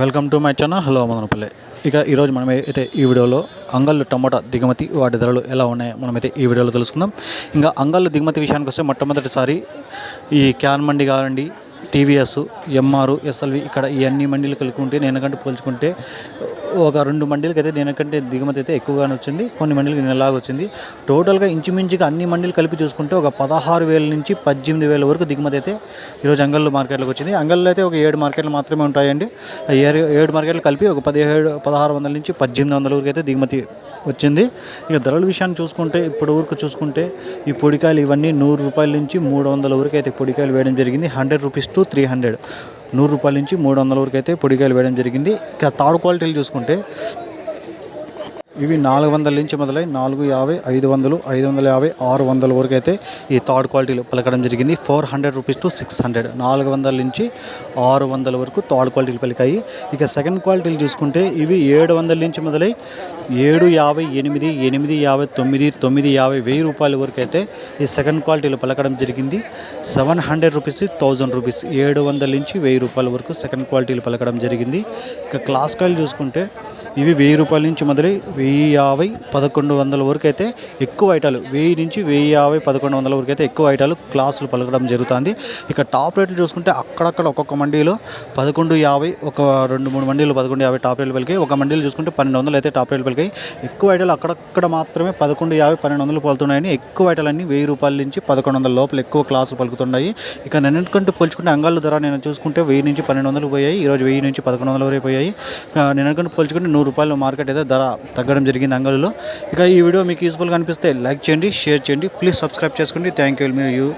Welcome to my channel. Hello Madanapalle. ఇక ఈరోజు మనం అయితే ఈ వీడియోలో అంగళ్ళు టమోటా దిగుమతి వాటి ధరలు ఎలా ఉన్నాయో మనమైతే ఈ వీడియోలో తెలుసుకుందాం. ఇంకా అంగళ్ళు దిగుమతి విషయానికి వస్తే మొట్టమొదటిసారి ఈ క్యాన్ మండి కావండి టీవీఎస్ ఎంఆర్ ఎస్ఎల్వి ఇక్కడ ఈ అన్ని మండీలు కలుపుకుంటే నేను కంటే పోల్చుకుంటే ఒక రెండు మండీలకి అయితే దీనికంటే దిగుమతి అయితే ఎక్కువగానే వచ్చింది. కొన్ని మండీలకి నెలలాగా వచ్చింది. టోటల్గా ఇంచుమించుగా అన్ని మండీలు కలిపి చూసుకుంటే ఒక పదహారు వేల నుంచి పద్దెనిమిది వేల వరకు దిగుమతి అయితే ఈరోజు అంగళ్ళు మార్కెట్లోకి వచ్చింది. అంగళ్ళు అయితే ఒక ఏడు మార్కెట్లు మాత్రమే ఉంటాయండి. ఏడు ఏడు మార్కెట్లు కలిపి ఒక పదిహేడు పదహారు వందల నుంచి పద్దెనిమిది వందల వరకు అయితే దిగుమతి వచ్చింది. ఇక ధరల విషయాన్ని చూసుకుంటే ఇప్పుడు వరకు చూసుకుంటే ఈ పొడికాయలు ఇవన్నీ నూరు రూపాయల నుంచి మూడు వందల వరకు అయితే పొడికాయలు వేయడం జరిగింది. Hundred rupees to three hundred. నూరు రూపాయల నుంచి మూడు వందల వరకు అయితే పొడికాయలు వేయడం జరిగింది. ఇక తాడు క్వాలిటీలు చూసుకుంటే ఇవి నాలుగు వందల నుంచి మొదలై నాలుగు యాభై ఐదు వందలు ఐదు వందల యాభై ఆరు వందల వరకు అయితే ఈ థర్డ్ క్వాలిటీలు పలకడం జరిగింది. Four hundred rupees to six hundred. నాలుగు వందల నుంచి ఆరు వందల వరకు థర్డ్ క్వాలిటీలు పలికాయి. ఇక సెకండ్ క్వాలిటీలు చూసుకుంటే ఇవి ఏడు వందల నుంచి మొదలై ఏడు యాభై ఎనిమిది ఎనిమిది యాభై తొమ్మిది తొమ్మిది యాభై వెయ్యి రూపాయల వరకు అయితే ఈ సెకండ్ క్వాలిటీలు పలకడం జరిగింది. Seven hundred rupees thousand rupees ఏడు వందల నుంచి వెయ్యి రూపాయల వరకు సెకండ్ క్వాలిటీలు పలకడం జరిగింది. ఇక క్లాస్ కాయలు చూసుకుంటే ఇవి వెయ్యి రూపాయల నుంచి మొదలై వెయ్యి యాభై పదకొండు వందల వరకు అయితే ఎక్కువ ఐటాలు వెయ్యి నుంచి వెయ్యి యాభై పదకొండు వందల వరకు అయితే ఎక్కువ ఐటాలు క్లాసులు పలకడం జరుగుతుంది. ఇక టాప్ రేట్లు చూసుకుంటే అక్కడక్కడ ఒక్కొక్క మండీలో పదకొండు యాభై ఒక రెండు మూడు మండీలు పదకొండు యాభై టాప్ రేట్లు పలికాయి. ఒక మండీలు చూసుకుంటే పన్నెండు వందలు అయితే టాప్ రేట్లు పలికాయి. ఎక్కువ ఐటాలు అక్కడక్కడ మాత్రమే పదకొండు యాభై పన్నెండు వందలు పలుతున్నాయని ఎక్కువ ఐటాలన్నీ వెయ్యి రూపాయల నుంచి పదకొండు వందల లోపల ఎక్కువ క్లాసులు పలుకుతున్నాయి. ఇక నిన్నటికంటే పోల్చుకుంటే అంగాళ్ళ ధర నేను చూసుకుంటే వెయ్యి నుంచి పన్నెండు వందలు పోయాయి. ఈరోజు వెయ్యి నుంచి పదకొండు వందల వరకు పోయాయి. నిన్నటికంటే పోల్చుకుంటే నూరు రూపాయలు మార్కెట్ అయితే ధర తగ్గడం జరిగింది అంగళ్ళలో. ఇక ఈ వీడియో మీకు యూస్ఫుల్గా అనిపిస్తే లైక్ చేయండి షేర్ చేయండి. ప్లీజ్ సబ్స్క్రైబ్ చేసుకోండి. థ్యాంక్ యూ మీరు